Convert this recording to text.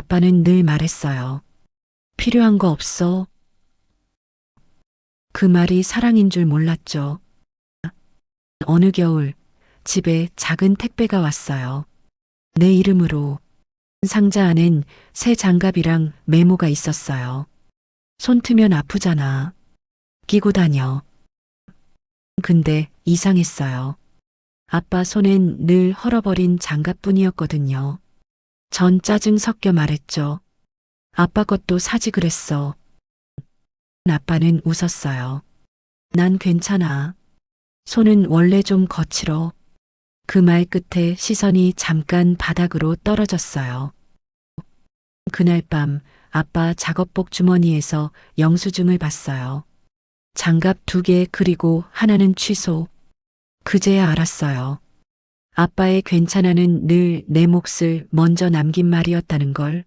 아빠는 늘 말했어요. 필요한 거 없어. 그 말이 사랑인 줄 몰랐죠. 어느 겨울 집에 작은 택배가 왔어요. 내 이름으로 상자 안엔 새 장갑이랑 메모가 있었어요. 손 트면 아프잖아. 끼고 다녀. 근데 이상했어요. 아빠 손엔 늘 헐어버린 장갑뿐이었거든요. 전 짜증 섞여 말했죠. 아빠 것도 사지 그랬어. 아빠는 웃었어요. 난 괜찮아. 손은 원래 좀 거칠어. 그 말 끝에 시선이 잠깐 바닥으로 떨어졌어요. 그날 밤 아빠 작업복 주머니에서 영수증을 봤어요. 장갑 두 개 그리고 하나는 취소. 그제야 알았어요. 아빠의 괜찮아는 늘 내 몫을 먼저 남긴 말이었다는 걸.